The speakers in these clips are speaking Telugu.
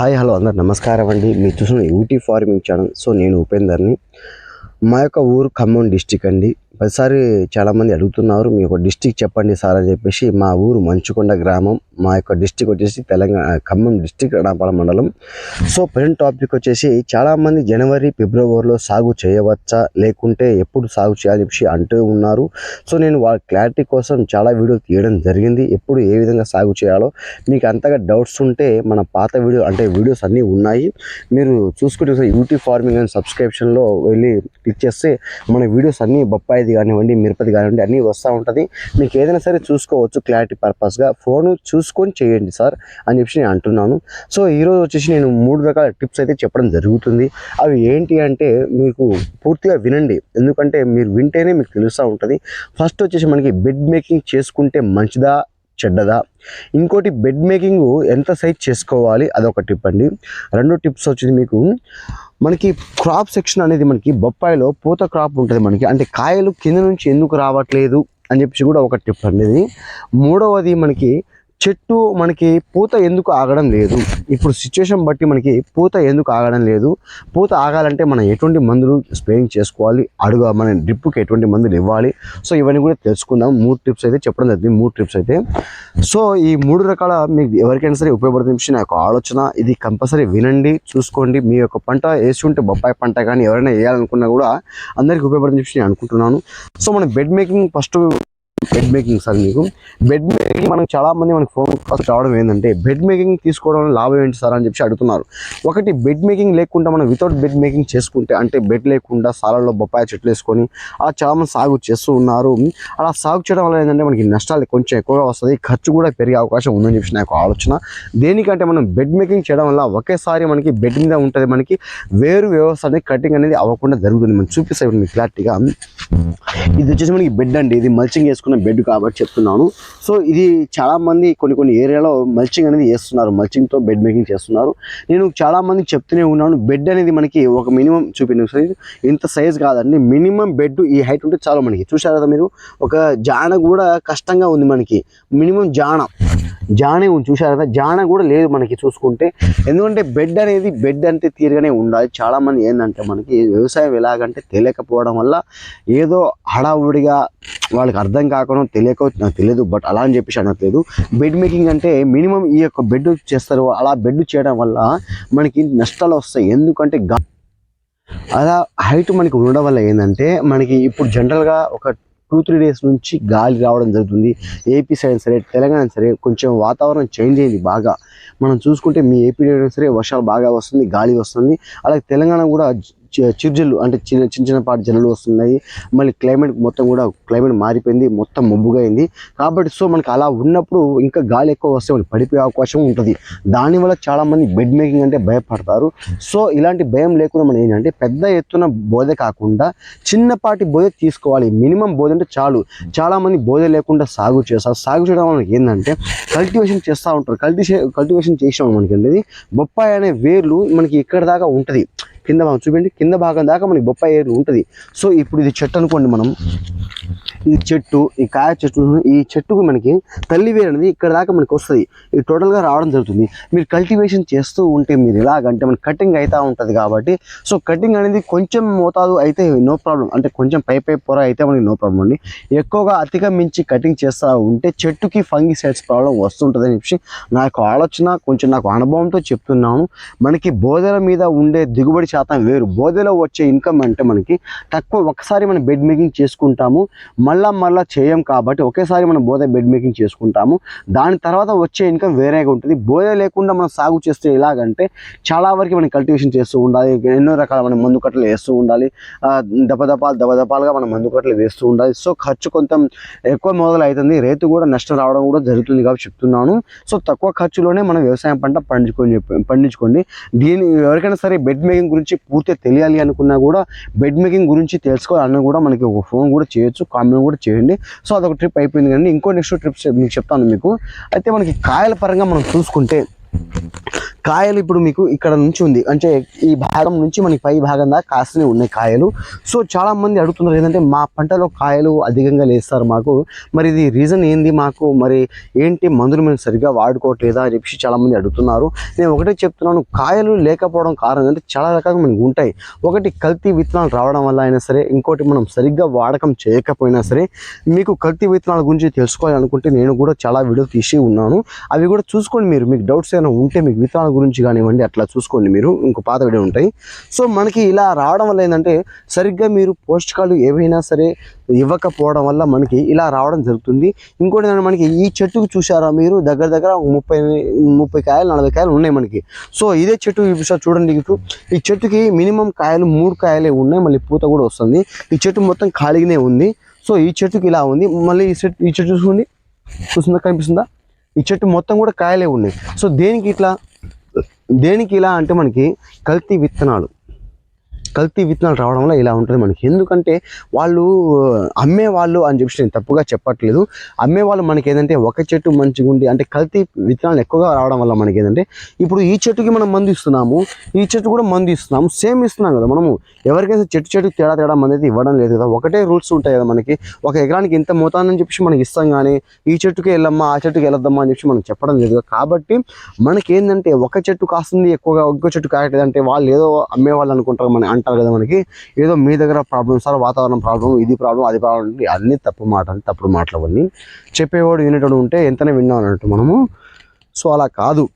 హాయ్ హలో అందరు నమస్కారం అండి. మీరు చూసిన యూటీ ఫార్మింగ్ ఛానల్. సో నేను ఉపేందర్ని. మా యొక్క ఊరు ఖమ్మం డిస్టిక్ అండి. ప్రతిసారి చాలామంది అడుగుతున్నారు మీ యొక్క డిస్టిక్ చెప్పండి సార్ అని చెప్పేసి మా ఊరు మంచుకొండ గ్రామం మా యొక్క డిస్టిక్ వచ్చేసి తెలంగాణ ఖమ్మం డిస్టిక్ రణాపాల మండలం. సో ప్రజెంట్ టాపిక్ వచ్చేసి చాలామంది జనవరి ఫిబ్రవరిలో సాగు చేయవచ్చా? లేకుంటే ఎప్పుడు సాగు చేయాలని చెప్పి అంటూ ఉన్నారు. సో నేను వాళ్ళ క్లారిటీ కోసం చాలా వీడియోలు తీయడం జరిగింది. ఎప్పుడు ఏ విధంగా సాగు చేయాలో మీకు అంతగా డౌట్స్ ఉంటే మన పాత వీడియో అంటే వీడియోస్ అన్నీ ఉన్నాయి. మీరు చూసుకుంటే యూటీ యూట్యూబ్ ఫార్మింగ్ అండ్ సబ్స్క్రిప్షన్లో వెళ్ళి క్లిక్ చేస్తే మన వీడియోస్ అన్నీ బొప్పాయిది కానివ్వండి మిరపది కానివ్వండి అన్నీ వస్తూ ఉంటుంది. మీకు ఏదైనా సరే చూసుకోవచ్చు క్లారిటీ పర్పస్గా ఫోన్ చూసుకొని చేయండి సార్ అని చెప్పి నేను అంటున్నాను. సో ఈరోజు వచ్చేసి నేను మూడు రకాల టిప్స్ అయితే చెప్పడం జరుగుతుంది. అవి ఏంటి అంటే మీకు పూర్తిగా వినండి. ఎందుకంటే మీరు వింటేనే మీకు తెలుస్తూ ఉంటుంది. ఫస్ట్ వచ్చేసి మనకి బెడ్ మేకింగ్ చేసుకుంటే మంచిదా? చెడ్డదా? ఇంకోటి బెడ్ మేకింగ్ ఎంత సైజ్ చేసుకోవాలి? అదొక టిప్ అండి. రెండో టిప్స్ వచ్చింది మీకు. మనకి క్రాప్ సెక్షన్ అనేది మనకి బొప్పాయిలో పూత క్రాప్ ఉంటుంది మనకి. అంటే కాయలు కింద నుంచి ఎందుకు రావట్లేదు అని చెప్పేసి కూడా ఒక టిప్ అనేది మూడవది మనకి చెట్టు మనకి పూత ఎందుకు ఆగడం లేదు? ఇప్పుడు సిచ్యువేషన్ బట్టి మనకి పూత ఎందుకు ఆగడం లేదు? పూత ఆగాలంటే మనం ఎటువంటి మందులు స్ప్రేయింగ్ చేసుకోవాలి? అడుగు మన డ్రిప్కి ఎటువంటి మందులు ఇవ్వాలి? సో ఇవన్నీ కూడా తెలుసుకుందాం. మూడు టిప్స్ అయితే చెప్పడం జరిగింది. మూడు టిప్స్ అయితే. సో ఈ మూడు రకాల మీకు ఎవరికైనా సరే ఉపయోగపడుతుంది విషయం నా యొక్క ఆలోచన ఇది కంపల్సరీ వినండి చూసుకోండి. మీ యొక్క పంట వేసి ఉంటే బొప్పాయి పంట కానీ ఎవరైనా వేయాలనుకున్నా కూడా అందరికీ ఉపయోగపడుతుంది విషయం నేను అనుకుంటున్నాను. సో మన bed making first bed making sir మీకు. బెడ్ మేకింగ్ మనకు చాలామంది మనకు ఫోన్ కాల్స్ రావడం ఏంటంటే బెడ్ మేకింగ్ తీసుకోవడం లాభం ఏంటి సార్ అని చెప్పి అడుగుతున్నారు. ఒకటి బెడ్ మేకింగ్ లేకుండా మనం వితౌట్ బెడ్ మేకింగ్ చేసుకుంటే అంటే బెడ్ లేకుండా సాలలో బొప్పాయి చెట్లు వేసుకొని అలా చాలామంది సాగు చేస్తూ ఉన్నారు. అలా సాగు చేయడం వల్ల ఏంటంటే మనకి నష్టాలు కొంచెం ఎక్కువగా వస్తుంది ఖర్చు కూడా పెరిగే అవకాశం ఉందని చెప్పి నాకు ఆలోచన. దేనికంటే మనం బెడ్ మేకింగ్ చేయడం వల్ల ఒకేసారి మనకి బెడ్ మీద ఉంటుంది మనకి వేరు వ్యవస్థ అనేది కటింగ్ అనేది అవ్వకుండా జరుగుతుంది. మనం చూపిస్తాం మీకు క్లారిటీగా ఇది వచ్చేసి మనకి బెడ్ అండి. ఇది మల్చింగ్ వేసుకున్న బెడ్ కాబట్టి చెప్తున్నాను. సో ఇది చాలామంది కొన్ని కొన్ని ఏరియాలో మల్చింగ్ అనేది వేస్తున్నారు మల్చింగ్తో బెడ్ మేకింగ్ చేస్తున్నారు. నేను చాలామంది చెప్తూనే ఉన్నాను బెడ్ అనేది మనకి ఒక మినిమం చూపిన సైజ్ ఇంత సైజ్ కాదండి. మినిమం బెడ్ ఈ హైట్ ఉంటే చాలు మనకి. చూసారు కదా మీరు? ఒక జాన కూడా కష్టంగా ఉంది మనకి. మినిమం జాన. జానే ఉంది చూసారు కదా? జాన కూడా లేదు మనకి చూసుకుంటే. ఎందుకంటే బెడ్ అనేది బెడ్ అంటే తీరుగానే ఉండాలి. చాలామంది ఏంటంటే మనకి వ్యవసాయం ఎలాగంటే తెలియకపోవడం వల్ల ఏదో హడావుడిగా వాళ్ళకి అర్థం కాకుండా తెలియక నాకు తెలియదు. బట్ అలా అని చెప్పేసి అనట్లేదు. బెడ్ మేకింగ్ అంటే మినిమం ఈ యొక్క బెడ్ చేస్తారు. అలా బెడ్ చేయడం వల్ల మనకి నష్టాలు వస్తాయి. ఎందుకంటే అలా హైట్ మనకి ఉండడం వల్ల ఏంటంటే మనకి ఇప్పుడు జనరల్గా ఒక టూ త్రీ డేస్ నుంచి గాలి రావడం జరుగుతుంది. ఏపీ సైడ్ సరే తెలంగాణ సరే కొంచెం వాతావరణం చేంజ్ అయింది బాగా. మనం చూసుకుంటే మీ ఏపీ సరే వర్షాలు బాగా వస్తుంది గాలి వస్తుంది. అలాగే తెలంగాణ కూడా చిరుజల్లు అంటే చిన్న చిన్న చిన్నపాటి జల్లులు వస్తున్నాయి. మళ్ళీ క్లైమేట్ మొత్తం కూడా క్లైమేట్ మారిపోయింది మొత్తం మబ్బుగా అయింది. కాబట్టి సో మనకి అలా ఉన్నప్పుడు ఇంకా గాలి ఎక్కువ వస్తే మనకి పడిపోయే అవకాశం ఉంటుంది. దానివల్ల చాలామంది బెడ్ మేకింగ్ అంటే భయపడతారు. సో ఇలాంటి భయం లేకుండా మనం ఏంటంటే పెద్ద ఎత్తున బోధ కాకుండా చిన్నపాటి బోధ తీసుకోవాలి. మినిమం బోధ అంటే చాలు. చాలామంది బోధ లేకుండా సాగు చేస్తారు సాగు చేయడం వల్ల మనకి ఏంటంటే కల్టివేషన్ చేస్తూ ఉంటారు. కల్టివే కల్టివేషన్ చేసాం మనకి అనేది బొప్పాయి అనే వేర్లు మనకి ఇక్కడ దాకా ఉంటుంది. కింద భాగం చూడండి కింద భాగం దాకా మనకి బొప్పాయి ఏరు ఉంటుంది. సో ఇప్పుడు ఇది చెట్టు అనుకోండి మనం. ఈ చెట్టు ఈ కాయ చెట్టు ఈ చెట్టుకు మనకి తల్లి వేరు అనేది ఇక్కడ దాకా మనకి వస్తుంది. ఇది టోటల్గా రావడం జరుగుతుంది. మీరు కల్టివేషన్ చేస్తూ ఉంటే మీరు ఎలాగంటే మనకి కటింగ్ అవుతూ ఉంటుంది కాబట్టి సో కటింగ్ అనేది కొంచెం మోతాదు అయితే నో ప్రాబ్లం అంటే కొంచెం పై పై పొర అయితే మనకి నో ప్రాబ్లం అండి. ఎక్కువగా అతిగా మించి కటింగ్ చేస్తూ ఉంటే చెట్టుకి ఫంగి సైడ్స్ ప్రాబ్లం వస్తుంటుందని చెప్పి నా యొక్క ఆలోచన కొంచెం నాకు అనుభవంతో చెప్తున్నాను. మనకి బోధల మీద ఉండే దిగుబడి శాతం వేరు. బోధలో వచ్చే ఇన్కమ్ అంటే మనకి తక్కువ ఒకసారి మనం బెడ్ మేకింగ్ చేసుకుంటాము మళ్ళా మళ్ళా చేయం కాబట్టి ఒకేసారి మనం బోధ బెడ్ మేకింగ్ చేసుకుంటాము. దాని తర్వాత వచ్చే ఇన్కమ్ వేరేగా ఉంటుంది. బోధ లేకుండా మనం సాగు చేస్తే ఎలాగంటే చాలా వరకు మనం కల్టివేషన్ చేస్తూ ఉండాలి ఎన్నో రకాల మనం మందు కట్టలు వేస్తూ ఉండాలి దపదపాలు దపదపాలుగా మనం మందు కట్టలు వేస్తూ ఉండాలి. సో ఖర్చు కొంత ఎక్కువ మొదలు అవుతుంది రైతు కూడా నష్టం రావడం కూడా జరుగుతుంది కాబట్టి చెప్తున్నాను. సో తక్కువ ఖర్చులోనే మనం వ్యవసాయం పంట పండించుకొని పండించుకోండి. దీని ఎవరికైనా సరే బెడ్ మేకింగ్ గురించి పూర్తిగా తెలియాలి అనుకున్నా కూడా బెడ్ మేకింగ్ గురించి తెలుసుకోవాలన్నా కూడా మనకి ఒక ఫోన్ కూడా చేయొచ్చు కామెంట్ కూడా చేయండి. సో అదొక ట్రిప్ అయిపోయింది కానీ ఇంకో నెక్స్ట్ ట్రిప్స్ మీకు చెప్తాను మీకు. అయితే మనకి కాయల పరంగా మనం చూసుకుంటే కాయలు ఇప్పుడు మీకు ఇక్కడ నుంచి ఉంది. అంటే ఈ భాగం నుంచి మనకి పై భాగం దాకా కాస్తూనే ఉన్నాయి కాయలు. సో చాలా మంది అడుగుతున్నారు ఏంటంటే మా పంటలో కాయలు అధికంగా లేస్తారు మాకు. మరి ఇది రీజన్ ఏంది మాకు? మరి ఏంటి మందులు మేము సరిగ్గా వాడుకోవట్లేదా అని చెప్పి చాలామంది అడుగుతున్నారు. నేను ఒకటే చెప్తున్నాను కాయలు లేకపోవడం కారణం అంటే చాలా రకాలుగా మనకు ఉంటాయి. ఒకటి కల్తీ విత్తనాలు రావడం వల్ల అయినా సరే ఇంకోటి మనం సరిగ్గా వాడకం చేయకపోయినా సరే మీకు కల్తీ విత్తనాల గురించి తెలుసుకోవాలనుకుంటే నేను కూడా చాలా వీడియో తీసి ఉన్నాను. అవి కూడా చూసుకోండి మీరు. మీకు డౌట్స్ ఏమైనా ఉంటే మీకు విత్తనాలు గురించి కానివ్వండి అట్లా చూసుకోండి మీరు. ఇంకో పాత వీడియో ఉంటాయి. సో మనకి ఇలా రావడం వల్ల ఏంటంటే సరిగ్గా మీరు పోషకాలు ఏవైనా సరే ఇవ్వకపోవడం వల్ల మనకి ఇలా రావడం జరుగుతుంది. ఇంకోటి ఏంటంటే మనకి ఈ చెట్టుకు చూసారా మీరు? దగ్గర దగ్గర ముప్పై ముప్పై కాయలు నలభై కాయలు ఉన్నాయి మనకి. సో ఇదే చెట్టు ఒకసారి చూడండి ఇటు ఈ చెట్టుకి మినిమం కాయలు మూడు కాయలే ఉన్నాయి. మళ్ళీ పూత కూడా వస్తుంది. ఈ చెట్టు మొత్తం ఖాళీగానే ఉంది. సో ఈ చెట్టుకి ఇలా ఉంది. మళ్ళీ ఈ చెట్టు ఈ చెట్టు చూసుకోండి. చూస్తుందా? కనిపిస్తుందా? ఈ చెట్టు మొత్తం కూడా కాయలే ఉన్నాయి. సో దేనికి ఇట్లా దేనికి ఇలా అంటే మనకి కల్తీ విత్తనాలు. కల్తీ విత్తనాలు రావడం వల్ల ఇలా ఉంటుంది మనకి. ఎందుకంటే వాళ్ళు అమ్మే వాళ్ళు అని చెప్పి నేను తప్పుగా చెప్పట్లేదు. అమ్మే వాళ్ళు మనకి ఏంటంటే ఒక చెట్టు మంచిగా ఉండి అంటే కల్తీ విత్తనాలు ఎక్కువగా రావడం వల్ల మనకి ఏంటంటే ఇప్పుడు ఈ చెట్టుకి మనం మందు ఇస్తున్నాము ఈ చెట్టు కూడా మందు ఇస్తున్నాము సేమ్ ఇస్తున్నాం కదా మనము. ఎవరికైతే చెట్టు చెట్టుకి తేడా తేడా మంది అయితే ఇవ్వడం లేదు కదా. ఒకటే రూల్స్ ఉంటాయి కదా మనకి. ఒక ఎకరానికి ఇంత మోతాదని చెప్పి మనకి ఇస్తాం కానీ ఈ చెట్టుకి వెళ్ళమ్మా ఆ చెట్టుకి వెళ్ళొద్దమ్మా అని చెప్పి మనం చెప్పడం లేదు కాబట్టి మనకి ఏంటంటే ఒక చెట్టు కాస్తుంది ఎక్కువగా ఒక్క చెట్టు కాయట్లేదు అంటే వాళ్ళు ఏదో అమ్మే వాళ్ళు అనుకుంటారు మన అంటారు కదా మనకి. ఏదో మీ దగ్గర ప్రాబ్లం సార్ వాతావరణం ప్రాబ్లం ఇది ప్రాబ్లం అది ప్రాబ్లం అంటే తప్పు మాటలు తప్పుడు మాటలు అవన్నీ చెప్పేవాడు వినేటోడు ఉంటే ఎంతనే విన్నాం అన్నట్టు మనము. సో అలా కాదు.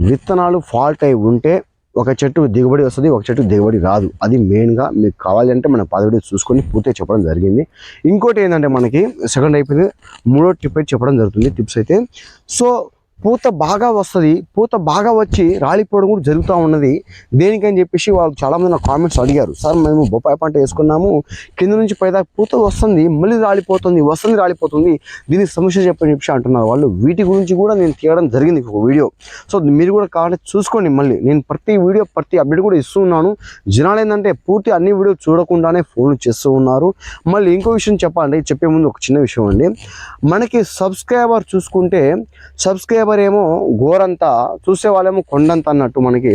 విత్తనాలు ఫాల్ట్ అయి ఉంటే ఒక చెట్టు దిగుబడి వస్తుంది ఒక చెట్టు దిగుబడి రాదు. అది మెయిన్గా మీకు కావాలంటే మన పదవి చూసుకొని పూర్తిగా చెప్పడం జరిగింది. ఇంకోటి ఏంటంటే మనకి సెకండ్ అయిపోయింది మూడో టిప్ అయితే చెప్పడం జరుగుతుంది టిప్స్ అయితే. సో పూత బాగా వస్తుంది పూత బాగా వచ్చి రాలిపోవడం కూడా జరుగుతూ ఉన్నది. దేనికని చెప్పేసి వాళ్ళు చాలామంది నా కామెంట్స్ అడిగారు. సార్ మేము బొప్పాయి పంట వేసుకున్నాము. కింద నుంచి పైదా పూత వస్తుంది మళ్ళీ రాలిపోతుంది వస్తుంది రాలిపోతుంది. దీనికి సమస్య చెప్పని చెప్పి అంటున్నారు. వాళ్ళు వీటి గురించి కూడా నేను తీయడం జరిగింది ఒక వీడియో. సో మీరు కూడా కావాలంటే చూసుకోండి మళ్ళీ. నేను ప్రతి వీడియో ప్రతి అప్డేట్ కూడా ఇస్తూ ఉన్నాను. జనాలు ఏంటంటే పూర్తి అన్ని వీడియో చూడకుండానే ఫోన్ చేస్తూ ఉన్నారు. మళ్ళీ ఇంకో విషయం చెప్పాలంటే చెప్పే ముందు ఒక చిన్న విషయం అండి. మనకి సబ్స్క్రైబర్ చూసుకుంటే సబ్స్క్రైబర్ ఏమో గోరంతా చూసే వాళ్ళేమో కొండంత అన్నట్టు మనకి.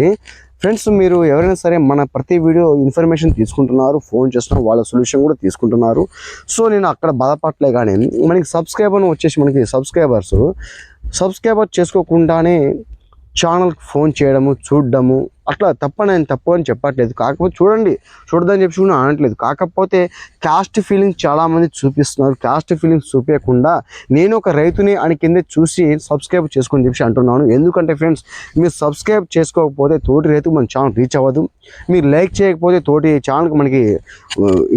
ఫ్రెండ్స్ మీరు ఎవరైనా సరే మన ప్రతి వీడియో ఇన్ఫర్మేషన్ తీసుకుంటున్నారు ఫోన్ చేస్తున్నారు వాళ్ళ సొల్యూషన్ కూడా తీసుకుంటున్నారు. సో నేను అక్కడ బాధపడలే కానీ మనకి సబ్స్క్రైబర్ వచ్చేసి మనకి సబ్స్క్రైబర్స్ సబ్స్క్రైబర్ చేసుకోకుండానే ఛానల్కి ఫోన్ చేయడము చూడడము అట్లా తప్పని నేను తప్పు అని చెప్పట్లేదు. కాకపోతే చూడండి చూడదని చెప్పి కూడా అనట్లేదు. కాకపోతే క్యాస్ట్ ఫీలింగ్స్ చాలామంది చూపిస్తున్నారు. క్యాస్ట్ ఫీలింగ్స్ చూపించకుండా నేను ఒక రైతుని అని కింద చూసి సబ్స్క్రైబ్ చేసుకొని చెప్పి అంటున్నాను. ఎందుకంటే ఫ్రెండ్స్ మీరు సబ్స్క్రైబ్ చేసుకోకపోతే తోటి రైతు మన ఛానల్ రీచ్ అవ్వదు. మీరు లైక్ చేయకపోతే తోటి ఛానల్కి మనకి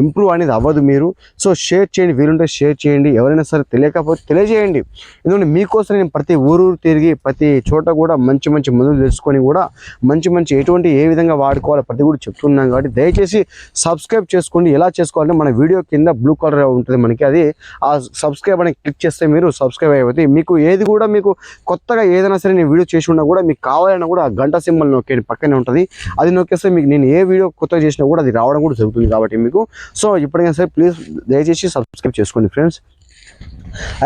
ఇంప్రూవ్ అనేది అవ్వదు మీరు. సో షేర్ చేయండి. వీలుంటే షేర్ చేయండి. ఎవరైనా సరే తెలియకపోతే తెలియజేయండి. ఎందుకంటే మీకోసం నేను ప్రతి ఊరు తిరిగి ప్రతి చోట కూడా మంచి మంచి మందులు తెలుసుకొని కూడా మంచి మంచి ఎటువంటి ఏ విధంగా వాడుకోవాలో ప్రతి కూడా చెప్తున్నాం కాబట్టి దయచేసి సబ్స్క్రైబ్ చేసుకోండి. ఎలా చేసుకోవాలంటే మన వీడియో కింద బ్లూ కలర్ ఉంటుంది మనకి. అది ఆ సబ్స్క్రైబ్ అని క్లిక్ చేస్తే మీరు సబ్స్క్రైబ్ అయిపోతే మీకు ఏది కూడా మీకు కొత్తగా ఏదైనా సరే నేను వీడియో చేసి ఉన్నా కూడా మీకు కావాలన్నా కూడా ఆ గంట సింబల్ నొక్కేది పక్కనే ఉంటుంది. అది నొక్కేస్తే మీకు నేను ఏ వీడియో కొత్తగా చేసినా కూడా అది రావడం కూడా జరుగుతుంది కాబట్టి మీకు. సో ఇప్పటికైనా సరే ప్లీజ్ దయచేసి సబ్స్క్రైబ్ చేసుకోండి ఫ్రెండ్స్.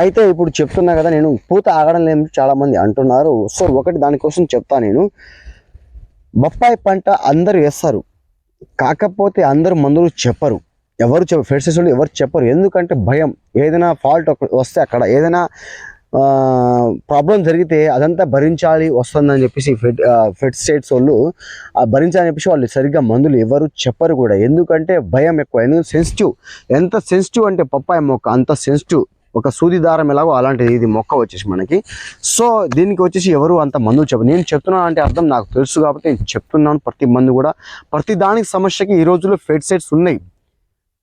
అయితే ఇప్పుడు చెప్తున్నా కదా నేను పూత ఆగడం లేదు చాలామంది అంటున్నారు. సో ఒకటి దానికోసం చెప్తా నేను. బొప్పాయి పంట అందరూ వేస్తారు. కాకపోతే అందరూ మందులు చెప్పరు. ఎవరు చెప్ప ఫెడ్సెస్ వాళ్ళు ఎవరు చెప్పరు. ఎందుకంటే భయం. ఏదైనా ఫాల్ట్ వస్తే అక్కడ ఏదైనా ప్రాబ్లం జరిగితే అదంతా భరించాలి వస్తుందని చెప్పేసి ఫెడ్ ఫెడ్ స్టేట్స్ వాళ్ళు ఆ భరించాలని చెప్పేసి వాళ్ళు సరిగ్గా మందులు ఎవరు చెప్పరు కూడా. ఎందుకంటే భయం ఎక్కువ. ఎందుకంటే సెన్సిటివ్ ఎంత సెన్సిటివ్ అంటే పప్పాయ మొక్క అంత సెన్సిటివ్ ఒక సూది దారం ఎలాగో అలాంటిది ఇది మొక్క వచ్చేసి మనకి. సో దీనికి వచ్చేసి ఎవరు అంత మందు చెప్ప నేను చెప్తున్నాను అంటే అర్థం నాకు తెలుసు కాబట్టి నేను చెప్తున్నాను ప్రతి మందు కూడా. ప్రతి దానికి సమస్యకి ఈ రోజుల్లో ఫెడ్సైడ్స్ ఉన్నాయి.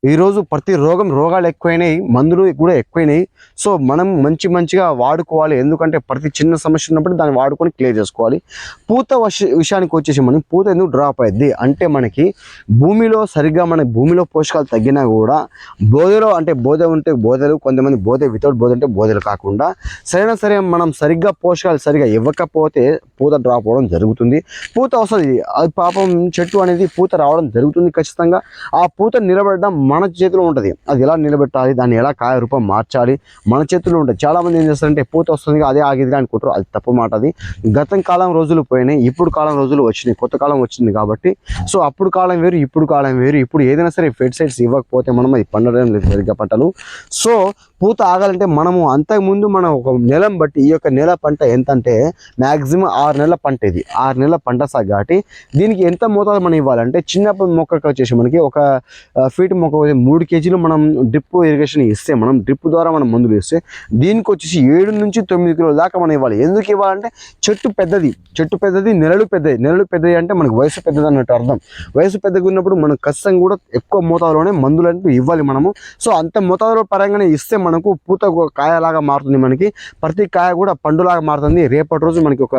ఈరోజు ప్రతి రోగం రోగాలు ఎక్కువైనాయి మందులు కూడా ఎక్కువైనాయి. సో మనం మంచి మంచిగా వాడుకోవాలి. ఎందుకంటే ప్రతి చిన్న సమస్య ఉన్నప్పుడు దాన్ని వాడుకొని క్లియర్ చేసుకోవాలి. పూత వశ- విషయానికి వచ్చేసి మనం పూత ఎందుకు డ్రాప్ అయ్యింది అంటే మనకి భూమిలో సరిగ్గా మన భూమిలో పోషకాలు తగ్గినా కూడా బోధలో అంటే బోధ ఉంటే బోధలు కొంతమంది బోధ వితౌట్ బోధ అంటే బోధలు కాకుండా సరైన సరే మనం సరిగ్గా పోషకాలు సరిగ్గా ఇవ్వకపోతే పూత డ్రాప్ అవ్వడం జరుగుతుంది. పూత వస్తుంది. అది పాపం చెట్టు అనేది పూత రావడం జరుగుతుంది ఖచ్చితంగా. ఆ పూత నిలబడడం మన చేతిలో ఉంటుంది. అది ఎలా నిలబెట్టాలి దాన్ని ఎలా కాయ రూపం మార్చాలి మన చేతిలో ఉంటుంది. చాలామంది ఏం చేస్తారంటే పూత వస్తుంది అదే ఆగిదిగా అనుకుంటారు. అది తప్పు మాట అది. గతం కాలం రోజులు పోయినాయి ఇప్పుడు కాలం రోజులు వచ్చినాయి. కొత్త కాలం వచ్చింది కాబట్టి. సో అప్పుడు కాలం వేరు ఇప్పుడు కాలం వేరు. ఇప్పుడు ఏదైనా సరే ఫెర్టిసైడ్స్ ఇవ్వకపోతే మనం అది పండడం లేదు సరిగ్గా పంటలు. సో పూత ఆగాలంటే మనము అంతకుముందు మనం ఒక నెలం బట్టి ఈ యొక్క నెల పంట ఎంత అంటే మ్యాక్సిమం ఆరు నెలల పంట ఇది. ఆరు నెలల పంట సాగు కాబట్టి దీనికి ఎంత మోతాదు మనం ఇవ్వాలంటే చిన్నప్పుడు మొక్కకు వచ్చేసి మనకి ఒక ఫీట్ మొక్క లేకపోతే మూడు కేజీలు మనం డ్రిప్ ఇరిగేషన్ ఇస్తే మనం డ్రిప్ ద్వారా మనం మందులు ఇస్తే దీనికి వచ్చేసి ఏడు నుంచి తొమ్మిది కిలోల దాకా మనం ఇవ్వాలి. ఎందుకు ఇవ్వాలంటే చెట్టు పెద్దది చెట్టు పెద్దది నెలలు పెద్దది. నెలలు పెద్దది అంటే మనకు వయసు పెద్దది అన్నట్టు అర్థం. వయసు పెద్దగా ఉన్నప్పుడు మనం ఖచ్చితంగా కూడా ఎక్కువ మోతాదులోనే మందులు అంటూ ఇవ్వాలి మనము. సో అంత మోతాదులో పరంగానే ఇస్తే మనకు పూత కాయలాగా మారుతుంది మనకి. ప్రతి కాయ కూడా పండులాగా మారుతుంది. రేపటి రోజు మనకి ఒక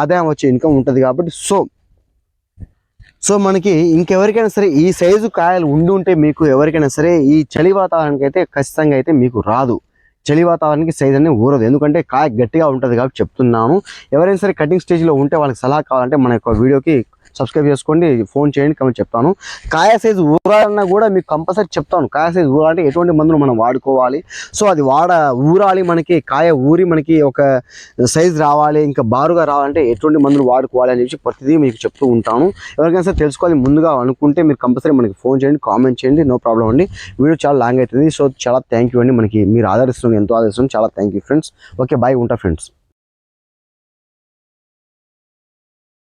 ఆదాయం వచ్చే ఇన్కమ్ ఉంటుంది కాబట్టి సో సో మనకి ఇంకెవరికైనా సరే ఈ సైజు కాయలు ఉండి ఉంటే మీకు ఎవరికైనా సరే ఈ చలి వాతావరణానికి అయితే ఖచ్చితంగా అయితే మీకు రాదు. చలి వాతావరణానికి సైజ్ అనేది ఊరదు. ఎందుకంటే కాయ గట్టిగా ఉంటుంది కాబట్టి చెప్తున్నాను. ఎవరైనా సరే కటింగ్ స్టేజ్లో ఉంటే వాళ్ళకి సలహా కావాలంటే మన యొక్క వీడియోకి సబ్స్క్రైబ్ చేసుకోండి ఫోన్ చేయండి కమెంట్ చెప్తాను. కాయ సైజు ఊరాలన్నా కూడా మీకు కంపల్సరీ చెప్తాను. కాయ సైజు ఊరాలంటే ఎటువంటి మందులు మనం వాడుకోవాలి? సో అది వాడ ఊరాలి మనకి కాయ ఊరి మనకి ఒక సైజ్ రావాలి ఇంకా బారుగా రావాలంటే ఎటువంటి మందులు వాడుకోవాలి అని చెప్పి ప్రతిదీ మీకు చెప్తూ ఉంటాను. ఎవరికైనా సరే తెలుసుకోవాలి ముందుగా అనుకుంటే మీరు కంపల్సరీ మనకి ఫోన్ చేయండి కామెంట్ చేయండి నో ప్రాబ్లం అండి. వీడియో చాలా లాంగ్ అవుతుంది సో చాలా థ్యాంక్ యూ అండి. మనకి మీరు ఆదరిస్తుంది ఎంతో ఆదరిస్తుంది చాలా thank you friends okay bye ఉంటా ఫ్రెండ్స్